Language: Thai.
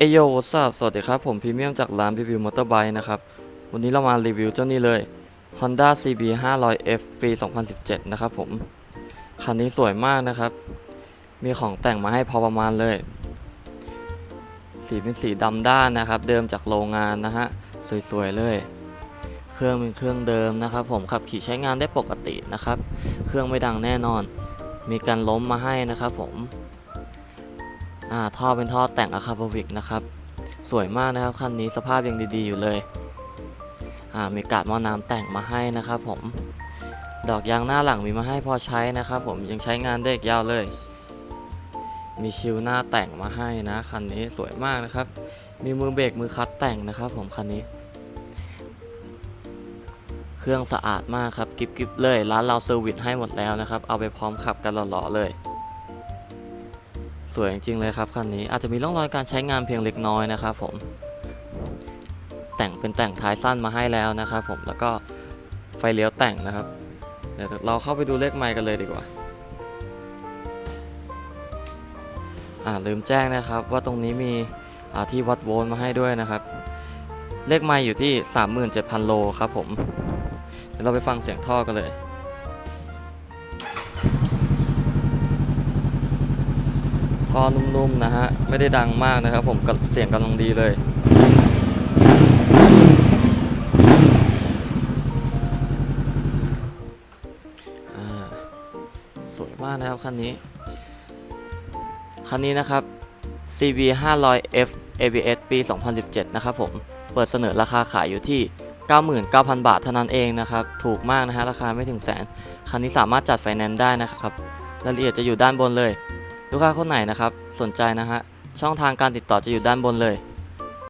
เอโยวัสสวัสดีครับ ผมพรีเมียมจากร้านรีวิวมอเตอร์ไบค์นะครับ วันนี้เรามารีวิวเจ้านี้เลย Honda CB 500F ปี 2017 นะครับผม คันนี้สวยมากนะครับ มีของแต่งมาให้พอประมาณเลย สีเป็นสีดำด้านนะครับ เดิมจากโรงงานนะฮะ สวยๆเลย เครื่องเป็นเครื่องเดิมนะครับ ผมขับขี่ใช้งานได้ปกตินะครับ เครื่องไม่ดังแน่นอน มีการล้มมาให้นะครับผม ท่อเป็นท่อแต่งอะคา p วิกนะครับ สวยมากนะครับคันนี้สภาพยังดีๆอยู่เลยอ่ามีกาดมอน้ำแต่งมาให้นะครับผมดอกยางหน้าหลังมีมาให้พอใช้นะครับผมยังใช้งานได้อีกยาวเลย มีชิลหน้าแต่งมาให้นะคันนี้สวยมากนะครับ มีมือเบรกมือคัดแต่งนะครับ ผมคันนี้ เครื่องสะอาดมากครับกิบๆเลยร้านเราเซอร์วิสให้หมดแล้วนะครับ เอาไปพร้อมขับกันหล่อๆเลย วยจริงๆเลยครับคันนี้อาจจะมีร่องรอยการใช้งานเพียงเล็กน้อยนะครับผม แต่งเป็นแต่งท้ายสั้นมาให้แล้วนะครับผมแล้วก็ไฟเลี้ยวแต่งนะครับ เดี๋ยวเราเข้าไปดูเลขไมล์กันเลยดีกว่าอ่าลืมแจ้งนะครับว่าตรงนี้มีอ่าที่วัดโวลต์มาให้ด้วยนะครับ เลขไมล์อยู่ที่ 37,000 โลครับผม เดี๋ยวเราไปฟังเสียงท่อกันเลย ท่อนุ่มๆนะฮะ ไม่ได้ดังมากนะครับ ผมกับเสียงกำลังดีเลย สวยมากนะครับคันนี้ คันนี้นะครับ CB 500F ABS ปี 2017 นะครับผม เปิดเสนอราคาขายอยู่ที่ 99,000 บาทเท่านั้นเองนะครับ ถูกมากนะฮะ ราคาไม่ถึงแสน คันนี้สามารถจัดไฟแนนซ์ได้นะครับ รายละเอียดจะอยู่ด้านบนเลย ลูกค้าคนไหนนะครับ สนใจนะฮะ ช่องทางการติดต่อจะอยู่ด้านบนเลย